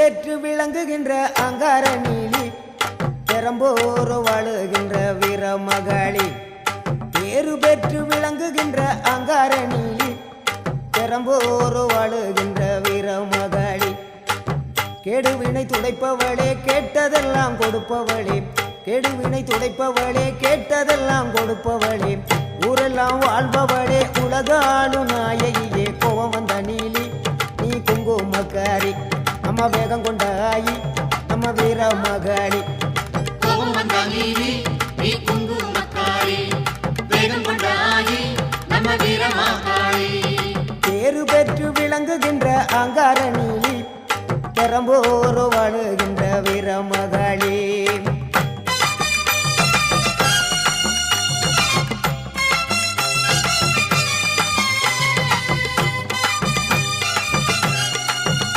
பெற்று விளங்குகின்ற அங்கார நீலி பெரம்போர் வாழுகின்ற வீரமகளி. பேரு பெற்று விளங்குகின்ற அங்கார நீலி பெரம்போர் வாழுகின்ற வீரமகளி. கெடுவினை துடைப்பவளே கேட்டதெல்லாம் கொடுப்பவளே. கெடுவினை துடைப்பவளே கேட்டதெல்லாம் கொடுப்பவளே. ஊரெல்லாம் வாழ்பவளே உலகாளும் நாயகியே. கோவம் வந்த நீலி நீ குங்குமக்காரி. நம்ம வேகம் கொண்ட ஆயி நம்ம வீர மகாளி. கோபம் வந்த நீதி நீ குங்குமக்காரி வேகம் கொண்டாயி நம்ம வீரமாகாளி பேரு பெற்று விளங்குகின்ற அங்கார நீலி பெரம்போரு வீர மகாளி